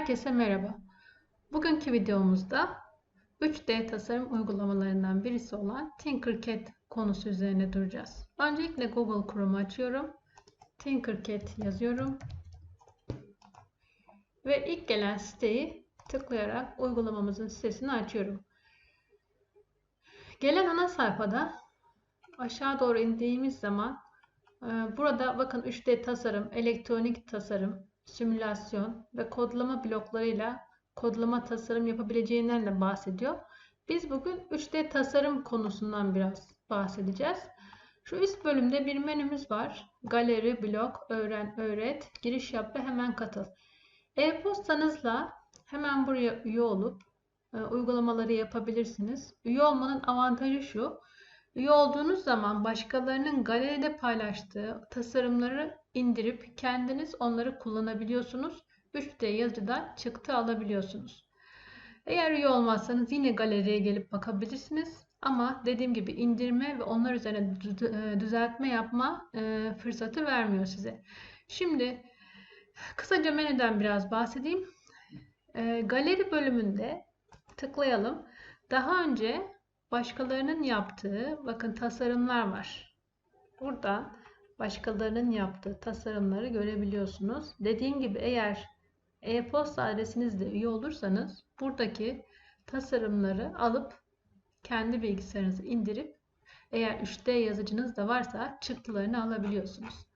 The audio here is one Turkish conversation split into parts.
Herkese merhaba. Bugünkü videomuzda 3D tasarım uygulamalarından birisi olan Tinkercad konusu üzerine duracağız. Öncelikle Google Chrome'u açıyorum. Tinkercad yazıyorum. Ve ilk gelen siteyi tıklayarak uygulamamızın sitesini açıyorum. Gelen ana sayfada aşağı doğru indiğimiz zaman e, burada bakın 3D tasarım, elektronik tasarım, simülasyon ve kodlama bloklarıyla kodlama tasarım yapabileceğinden de bahsediyor. Biz bugün 3D tasarım konusundan biraz bahsedeceğiz. Şu üst bölümde bir menümüz var. Galeri, blok, öğren, öğret, giriş yap ve hemen katıl. E-postanızla hemen buraya üye olup e, uygulamaları yapabilirsiniz. Üye olmanın avantajı şu. Üye olduğunuz zaman başkalarının galeride paylaştığı tasarımları indirip kendiniz onları kullanabiliyorsunuz. 3D yazıcıdan çıktı alabiliyorsunuz. Eğer üye olmazsanız yine galeriye gelip bakabilirsiniz. Ama dediğim gibi indirme ve onlar üzerine e, düzeltme yapma e, fırsatı vermiyor size. Şimdi kısaca menüden biraz bahsedeyim. E, galeri bölümünde tıklayalım. Daha önce başkalarının yaptığı bakın tasarımlar var. Buradan başkalarının yaptığı tasarımları görebiliyorsunuz. Dediğim gibi eğer e-posta adresinizle üye olursanız buradaki tasarımları alıp kendi bilgisayarınızı indirip eğer 3D yazıcınız da varsa çıktılarını alabiliyorsunuz.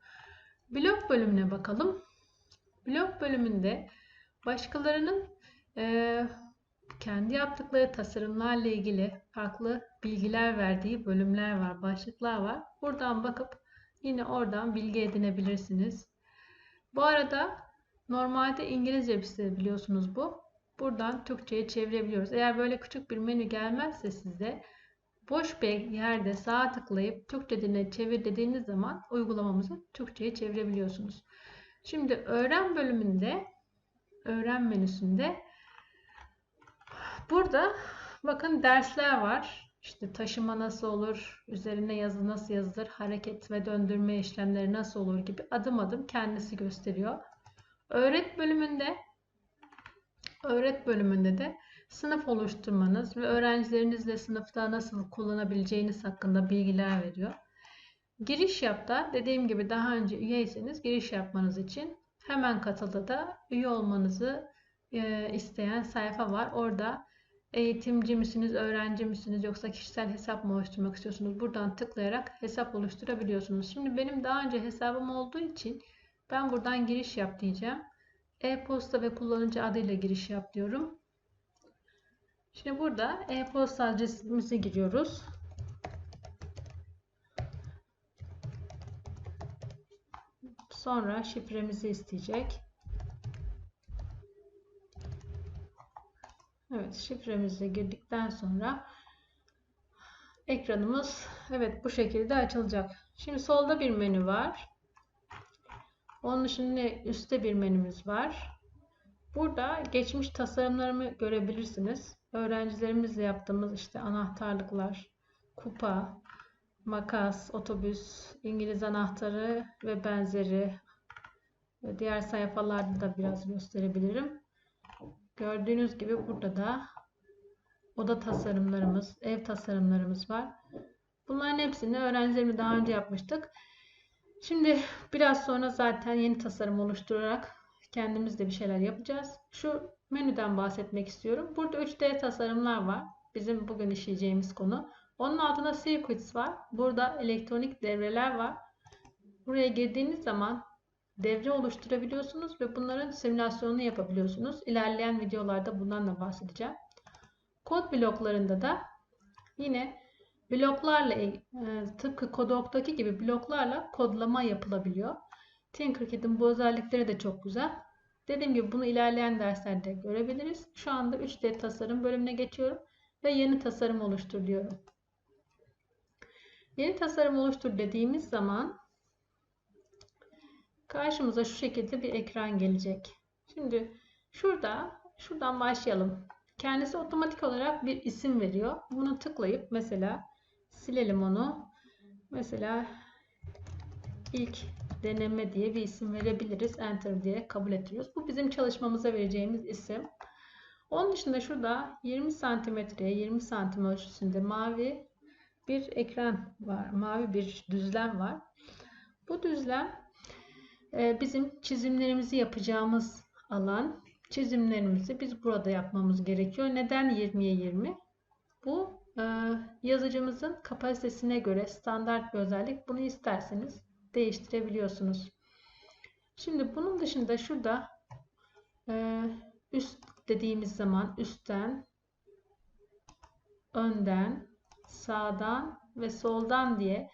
Blog bölümüne bakalım. Blog bölümünde başkalarının e, kendi yaptıkları tasarımlarla ilgili farklı bilgiler verdiği bölümler var, başlıklar var. Buradan bakıp yine oradan bilgi edinebilirsiniz. Bu arada normalde İngilizce bir site biliyorsunuz bu. Buradan Türkçe'ye çevirebiliyoruz. Eğer böyle küçük bir menü gelmezse sizde boş bir yerde sağa tıklayıp Türkçe diline çevir dediğiniz zaman uygulamamızı Türkçe'ye çevirebiliyorsunuz. Şimdi öğren bölümünde öğren menüsünde Burada bakın dersler var. İşte taşıma nasıl olur, üzerine yazı nasıl yazılır, hareket ve döndürme işlemleri nasıl olur gibi adım adım kendisi gösteriyor. Öğret bölümünde öğret bölümünde de sınıf oluşturmanız ve öğrencilerinizle sınıfta nasıl kullanabileceğiniz hakkında bilgiler veriyor. Giriş yapta dediğim gibi daha önce üyeyseniz giriş yapmanız için hemen katılda da üye olmanızı isteyen sayfa var. Orada eğitimci misiniz, öğrenci misiniz yoksa kişisel hesap mı oluşturmak istiyorsunuz? Buradan tıklayarak hesap oluşturabiliyorsunuz. Şimdi benim daha önce hesabım olduğu için ben buradan giriş yap diyeceğim. E-posta ve kullanıcı adıyla giriş yap diyorum. Şimdi burada e-posta adresimizi giriyoruz. Sonra şifremizi isteyecek. Şifremizi girdikten sonra ekranımız evet bu şekilde açılacak. Şimdi solda bir menü var. Onun dışında üstte bir menümüz var. Burada geçmiş tasarımlarımı görebilirsiniz. Öğrencilerimizle yaptığımız işte anahtarlıklar, kupa, makas, otobüs, İngiliz anahtarı ve benzeri diğer sayfalarda da biraz gösterebilirim. Gördüğünüz gibi burada da oda tasarımlarımız, ev tasarımlarımız var. Bunların hepsini öğrencilerimle daha önce yapmıştık. Şimdi biraz sonra zaten yeni tasarım oluşturarak kendimiz de bir şeyler yapacağız. Şu menüden bahsetmek istiyorum. Burada 3D tasarımlar var. Bizim bugün işleyeceğimiz konu. Onun altında circuits var. Burada elektronik devreler var. Buraya girdiğiniz zaman devre oluşturabiliyorsunuz ve bunların simülasyonunu yapabiliyorsunuz. İlerleyen videolarda bundan da bahsedeceğim. Kod bloklarında da yine bloklarla e, tıpkı Kodok'taki gibi bloklarla kodlama yapılabiliyor. Tinkercad'in bu özellikleri de çok güzel. Dediğim gibi bunu ilerleyen derslerde görebiliriz. Şu anda 3D tasarım bölümüne geçiyorum ve yeni tasarım oluştur diyorum. Yeni tasarım oluştur dediğimiz zaman karşımıza şu şekilde bir ekran gelecek. Şimdi şurada şuradan başlayalım. Kendisi otomatik olarak bir isim veriyor. Bunu tıklayıp mesela silelim onu. Mesela ilk deneme diye bir isim verebiliriz. Enter diye kabul ettiriyoruz. Bu bizim çalışmamıza vereceğimiz isim. Onun dışında şurada 20 santimetreye 20 santim ölçüsünde mavi bir ekran var. Mavi bir düzlem var. Bu düzlem bizim çizimlerimizi yapacağımız alan. Çizimlerimizi biz burada yapmamız gerekiyor. Neden 20'ye 20? Bu e, yazıcımızın kapasitesine göre standart bir özellik. Bunu isterseniz değiştirebiliyorsunuz. Şimdi bunun dışında şurada e, üst dediğimiz zaman üstten, önden, sağdan ve soldan diye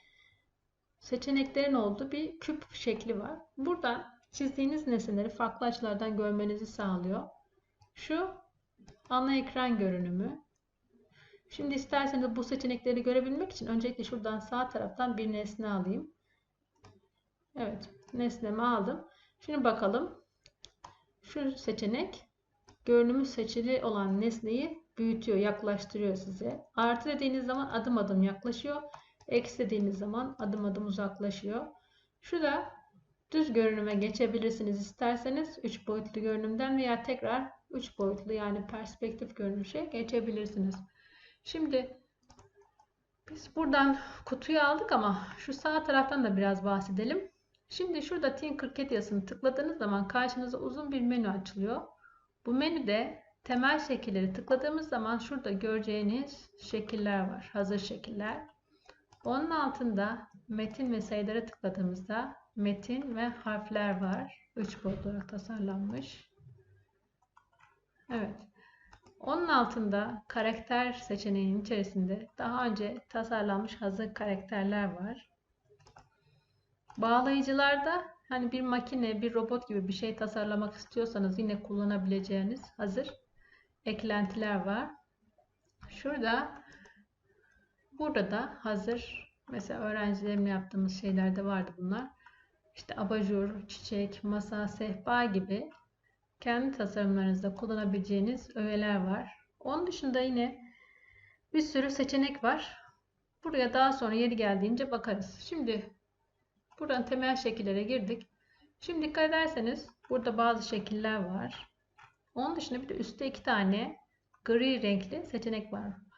seçeneklerin olduğu bir küp şekli var. Buradan çizdiğiniz nesneleri farklı açılardan görmenizi sağlıyor. Şu ana ekran görünümü. Şimdi isterseniz bu seçenekleri görebilmek için öncelikle şuradan sağ taraftan bir nesne alayım. Evet, nesnemi aldım. Şimdi bakalım. Şu seçenek görünümü seçili olan nesneyi büyütüyor, yaklaştırıyor size. Artı dediğiniz zaman adım adım yaklaşıyor. Dediğiniz zaman adım adım uzaklaşıyor. Şurada düz görünüme geçebilirsiniz isterseniz 3 boyutlu görünümden veya tekrar 3 boyutlu yani perspektif görünüşe geçebilirsiniz. Şimdi biz buradan kutuyu aldık ama şu sağ taraftan da biraz bahsedelim. Şimdi şurada Tinkercad yazısını tıkladığınız zaman karşınıza uzun bir menü açılıyor. Bu menüde temel şekilleri tıkladığımız zaman şurada göreceğiniz şekiller var. Hazır şekiller. Onun altında metin ve sayılara tıkladığımızda metin ve harfler var. 3 boyutlu olarak tasarlanmış. Evet. Onun altında karakter seçeneğinin içerisinde daha önce tasarlanmış hazır karakterler var. Bağlayıcılarda hani bir makine, bir robot gibi bir şey tasarlamak istiyorsanız yine kullanabileceğiniz hazır eklentiler var. Şurada burada da hazır mesela öğrencilerimle yaptığımız şeylerde vardı bunlar. İşte abajur, çiçek, masa, sehpa gibi kendi tasarımlarınızda kullanabileceğiniz öğeler var. Onun dışında yine bir sürü seçenek var. Buraya daha sonra yeri geldiğince bakarız. Şimdi buradan temel şekillere girdik. Şimdi dikkat ederseniz burada bazı şekiller var. Onun dışında bir de üstte iki tane gri renkli seçenek var.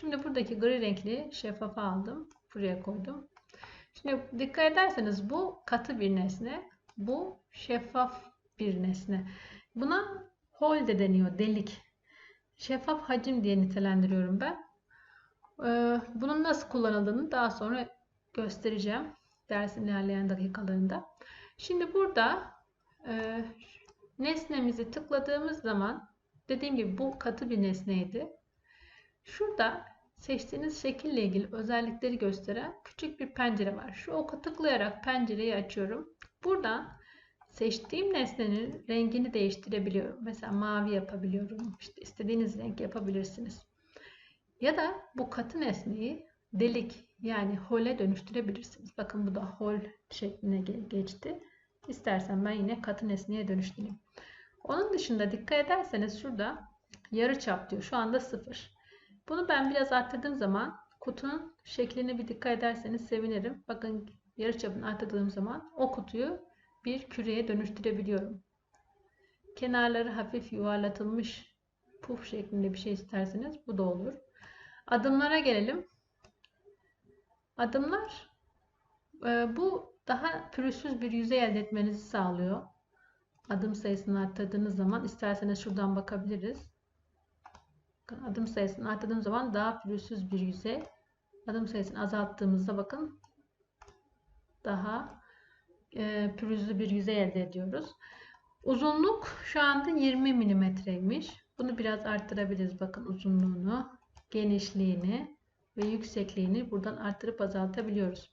Şimdi buradaki gri renkli şeffafı aldım. Buraya koydum. Şimdi dikkat ederseniz bu katı bir nesne. Bu şeffaf bir nesne. Buna hol de deniyor. Delik. Şeffaf hacim diye nitelendiriyorum ben. Ee, bunun nasıl kullanıldığını daha sonra göstereceğim. Dersin ilerleyen dakikalarında. Şimdi burada e, nesnemizi tıkladığımız zaman dediğim gibi bu katı bir nesneydi. Şurada seçtiğiniz şekille ilgili özellikleri gösteren küçük bir pencere var. Şu oku tıklayarak pencereyi açıyorum. Buradan seçtiğim nesnenin rengini değiştirebiliyorum. Mesela mavi yapabiliyorum. İşte istediğiniz renk yapabilirsiniz. Ya da bu katı nesneyi delik yani hole dönüştürebilirsiniz. Bakın bu da hol şekline geçti. İstersen ben yine katı nesneye dönüştüreyim. Onun dışında dikkat ederseniz şurada yarı çap diyor. Şu anda 0. Bunu ben biraz arttırdığım zaman kutunun şekline bir dikkat ederseniz sevinirim. Bakın yarı çapını arttırdığım zaman o kutuyu bir küreye dönüştürebiliyorum. Kenarları hafif yuvarlatılmış puf şeklinde bir şey isterseniz bu da olur. Adımlara gelelim. Adımlar e, bu daha pürüzsüz bir yüzey elde etmenizi sağlıyor. Adım sayısını arttırdığınız zaman isterseniz şuradan bakabiliriz. Adım sayısını arttırdığım zaman daha pürüzsüz bir yüzey. Adım sayısını azalttığımızda bakın daha e, pürüzlü bir yüzey elde ediyoruz. Uzunluk şu anda 20 milimetreymiş. Bunu biraz arttırabiliriz. Bakın uzunluğunu, genişliğini ve yüksekliğini buradan arttırıp azaltabiliyoruz.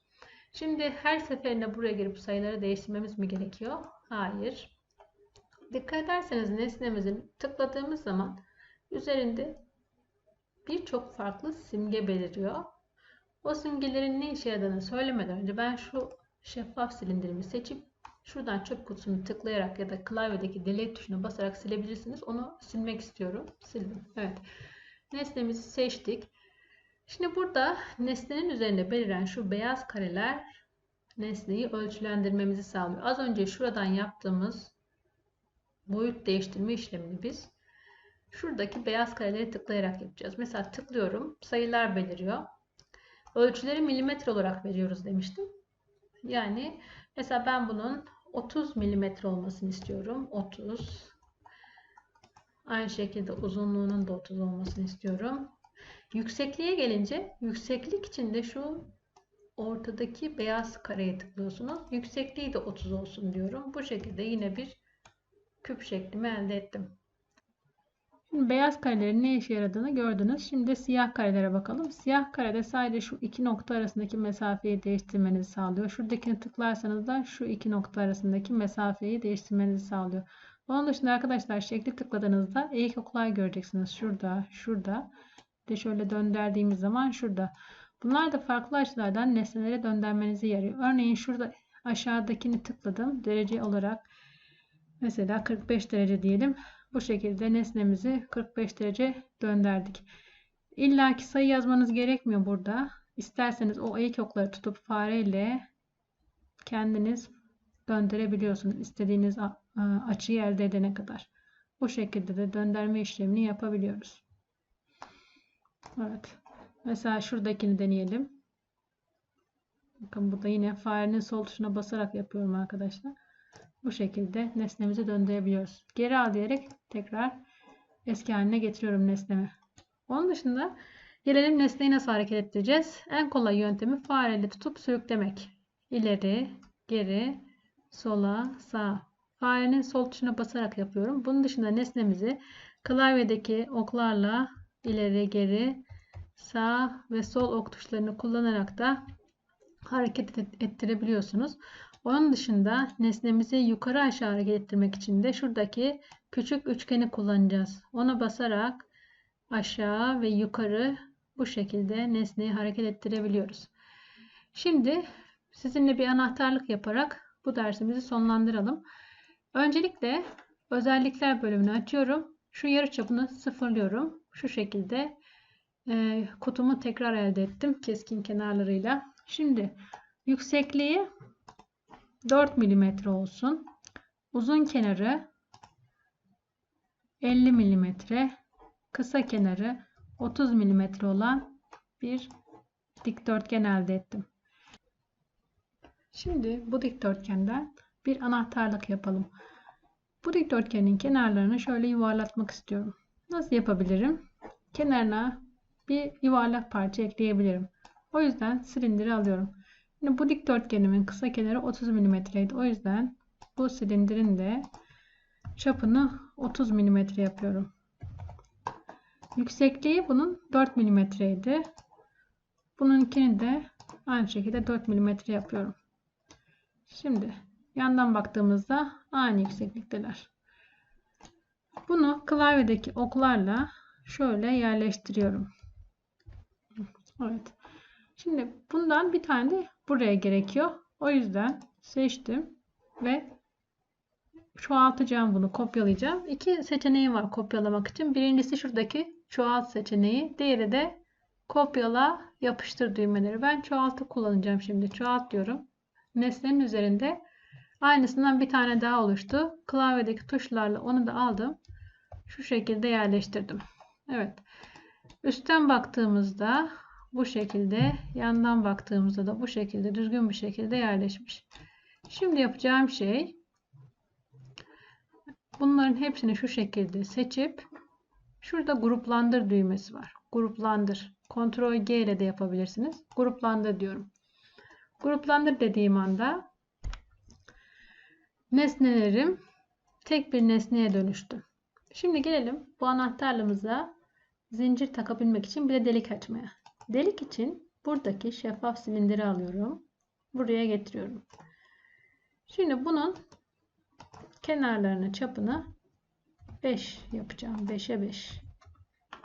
Şimdi her seferinde buraya girip sayıları değiştirmemiz mi gerekiyor? Hayır. Dikkat ederseniz nesnemizin tıkladığımız zaman üzerinde birçok farklı simge beliriyor. O simgelerin ne işe yaradığını söylemeden önce ben şu şeffaf silindirimi seçip şuradan çöp kutusunu tıklayarak ya da klavyedeki delete tuşuna basarak silebilirsiniz. Onu silmek istiyorum. Sildim. Evet. Nesnemizi seçtik. Şimdi burada nesnenin üzerinde beliren şu beyaz kareler nesneyi ölçülendirmemizi sağlıyor. Az önce şuradan yaptığımız boyut değiştirme işlemini biz şuradaki beyaz kareleri tıklayarak yapacağız. Mesela tıklıyorum, sayılar beliriyor. Ölçüleri milimetre olarak veriyoruz demiştim. Yani mesela ben bunun 30 milimetre olmasını istiyorum. 30. Aynı şekilde uzunluğunun da 30 olmasını istiyorum. Yüksekliğe gelince yükseklik için de şu ortadaki beyaz kareye tıklıyorsunuz. Yüksekliği de 30 olsun diyorum. Bu şekilde yine bir küp şeklimi elde ettim. Şimdi beyaz karelerin ne işe yaradığını gördünüz. Şimdi siyah karelere bakalım. Siyah karede sadece şu iki nokta arasındaki mesafeyi değiştirmenizi sağlıyor. Şuradakini tıklarsanız da şu iki nokta arasındaki mesafeyi değiştirmenizi sağlıyor. Onun dışında arkadaşlar şekli tıkladığınızda eğik oklar göreceksiniz. Şurada, şurada. De şöyle döndürdüğümüz zaman şurada. Bunlar da farklı açılardan nesnelere döndürmenizi yarıyor. Örneğin şurada aşağıdakini tıkladım. Derece olarak mesela 45 derece diyelim. Bu şekilde nesnemizi 45 derece döndürdük. İlla ki sayı yazmanız gerekmiyor burada. İsterseniz o eğik okları tutup fareyle kendiniz döndürebiliyorsunuz. istediğiniz açıyı elde edene kadar. Bu şekilde de döndürme işlemini yapabiliyoruz. Evet. Mesela şuradakini deneyelim. Bakın burada yine farenin sol tuşuna basarak yapıyorum arkadaşlar. Bu şekilde nesnemizi döndürebiliyoruz. Geri al diyerek tekrar eski haline getiriyorum nesnemi. Onun dışında gelelim nesneyi nasıl hareket ettireceğiz. En kolay yöntemi fareyle tutup sürüklemek. İleri, geri, sola, sağ. Farenin sol tuşuna basarak yapıyorum. Bunun dışında nesnemizi klavyedeki oklarla ileri, geri, sağ ve sol ok tuşlarını kullanarak da hareket ettirebiliyorsunuz. Onun dışında nesnemizi yukarı aşağı hareket ettirmek için de şuradaki küçük üçgeni kullanacağız. Ona basarak aşağı ve yukarı bu şekilde nesneyi hareket ettirebiliyoruz. Şimdi sizinle bir anahtarlık yaparak bu dersimizi sonlandıralım. Öncelikle özellikler bölümünü açıyorum. Şu yarı çapını sıfırlıyorum. Şu şekilde e, kutumu tekrar elde ettim keskin kenarlarıyla. Şimdi yüksekliği 4 mm olsun. Uzun kenarı 50 mm, kısa kenarı 30 mm olan bir dikdörtgen elde ettim. Şimdi bu dikdörtgenden bir anahtarlık yapalım. Bu dikdörtgenin kenarlarını şöyle yuvarlatmak istiyorum. Nasıl yapabilirim? Kenarına bir yuvarlak parça ekleyebilirim. O yüzden silindiri alıyorum. Şimdi bu dikdörtgenimin kısa kenarı 30 mm idi. O yüzden bu silindirin de çapını 30 mm yapıyorum. Yüksekliği bunun 4 mm idi. Bununkini de aynı şekilde 4 mm yapıyorum. Şimdi yandan baktığımızda aynı yükseklikteler. Bunu klavyedeki oklarla şöyle yerleştiriyorum. Evet. Şimdi bundan bir tane de buraya gerekiyor. O yüzden seçtim ve çoğaltacağım bunu kopyalayacağım. İki seçeneğim var kopyalamak için. Birincisi şuradaki çoğalt seçeneği. Diğeri de kopyala yapıştır düğmeleri. Ben çoğaltı kullanacağım şimdi. Çoğalt diyorum. Nesnenin üzerinde aynısından bir tane daha oluştu. Klavyedeki tuşlarla onu da aldım. Şu şekilde yerleştirdim. Evet. Üstten baktığımızda bu şekilde yandan baktığımızda da bu şekilde düzgün bir şekilde yerleşmiş. Şimdi yapacağım şey bunların hepsini şu şekilde seçip şurada gruplandır düğmesi var. Gruplandır. Ctrl G ile de yapabilirsiniz. Gruplandır diyorum. Gruplandır dediğim anda nesnelerim tek bir nesneye dönüştü. Şimdi gelelim bu anahtarlığımıza zincir takabilmek için bir de delik açmaya. Delik için buradaki şeffaf silindiri alıyorum. Buraya getiriyorum. Şimdi bunun kenarlarını çapını 5 yapacağım. 5'e 5.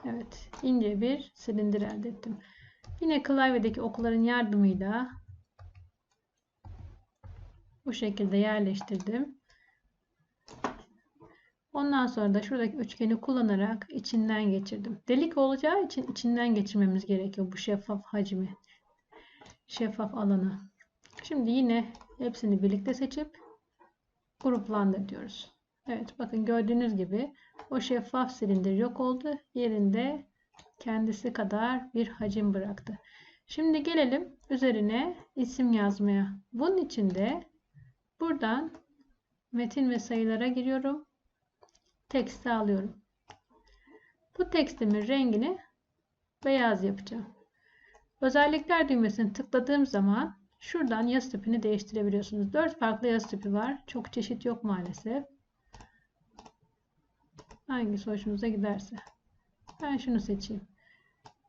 Evet. ince bir silindir elde ettim. Yine klavyedeki okların yardımıyla bu şekilde yerleştirdim. Ondan sonra da şuradaki üçgeni kullanarak içinden geçirdim. Delik olacağı için içinden geçirmemiz gerekiyor bu şeffaf hacmi. Şeffaf alanı. Şimdi yine hepsini birlikte seçip gruplandır diyoruz. Evet bakın gördüğünüz gibi o şeffaf silindir yok oldu. Yerinde kendisi kadar bir hacim bıraktı. Şimdi gelelim üzerine isim yazmaya. Bunun için de buradan metin ve sayılara giriyorum. Teksti alıyorum. Bu tekstimin rengini beyaz yapacağım. Özellikler düğmesini tıkladığım zaman şuradan yazı tipini değiştirebiliyorsunuz. 4 farklı yazı tipi var. Çok çeşit yok maalesef. Hangisi hoşunuza giderse. Ben şunu seçeyim.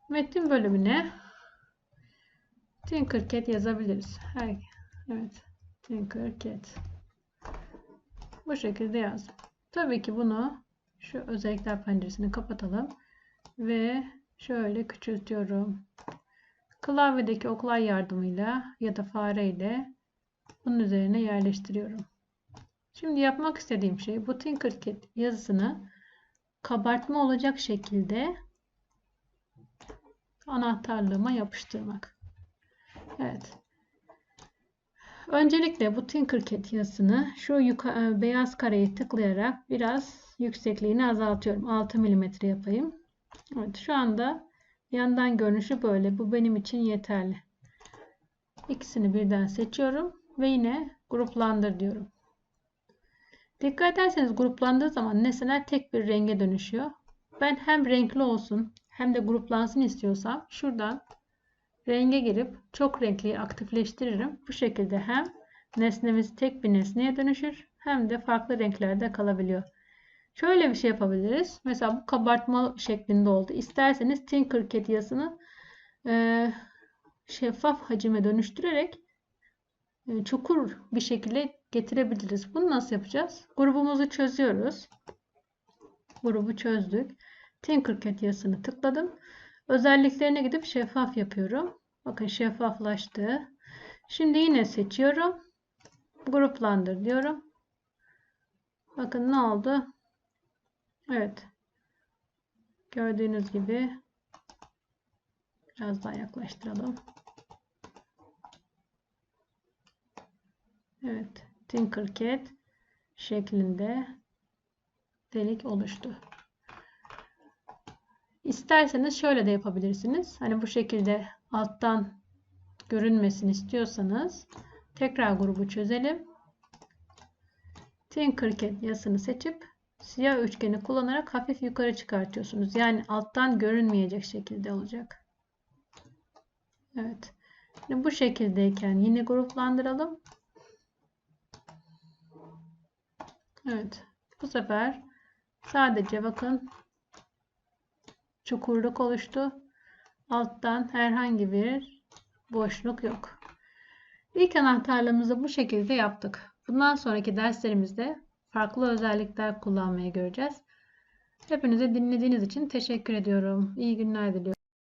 Metin bölümüne Tinkercad yazabiliriz. Evet. Tinkercad. Bu şekilde yazdım. Tabii ki bunu şu özellikler penceresini kapatalım. Ve şöyle küçültüyorum. Klavyedeki oklar yardımıyla ya da fareyle bunun üzerine yerleştiriyorum. Şimdi yapmak istediğim şey bu Tinkercad yazısını kabartma olacak şekilde anahtarlığıma yapıştırmak. Evet. Öncelikle bu Tinkercad yazısını şu yuka, beyaz kareyi tıklayarak biraz yüksekliğini azaltıyorum. 6 mm yapayım. Evet, şu anda yandan görünüşü böyle. Bu benim için yeterli. İkisini birden seçiyorum ve yine gruplandır diyorum. Dikkat ederseniz gruplandığı zaman nesneler tek bir renge dönüşüyor. Ben hem renkli olsun hem de gruplansın istiyorsam şuradan renge girip çok renkliyi aktifleştiririm. Bu şekilde hem nesnemiz tek bir nesneye dönüşür hem de farklı renklerde kalabiliyor. Şöyle bir şey yapabiliriz. Mesela bu kabartma şeklinde oldu. İsterseniz Tinkercad yazısını e, şeffaf hacime dönüştürerek e, çukur bir şekilde getirebiliriz. Bunu nasıl yapacağız? Grubumuzu çözüyoruz. Grubu çözdük. Tinkercad yazısını tıkladım. Özelliklerine gidip şeffaf yapıyorum. Bakın şeffaflaştı. Şimdi yine seçiyorum. Gruplandır diyorum. Bakın ne oldu? Evet. Gördüğünüz gibi biraz daha yaklaştıralım. Evet. Tinkercad şeklinde delik oluştu. İsterseniz şöyle de yapabilirsiniz. Hani bu şekilde alttan görünmesini istiyorsanız tekrar grubu çözelim. Tinkercad yazısını seçip siyah üçgeni kullanarak hafif yukarı çıkartıyorsunuz. Yani alttan görünmeyecek şekilde olacak. Evet. Şimdi bu şekildeyken yine gruplandıralım. Evet. Bu sefer sadece bakın çukurluk oluştu. Alttan herhangi bir boşluk yok. İlk anahtarlığımızı bu şekilde yaptık. Bundan sonraki derslerimizde farklı özellikler kullanmayı göreceğiz. Hepinize dinlediğiniz için teşekkür ediyorum. İyi günler diliyorum.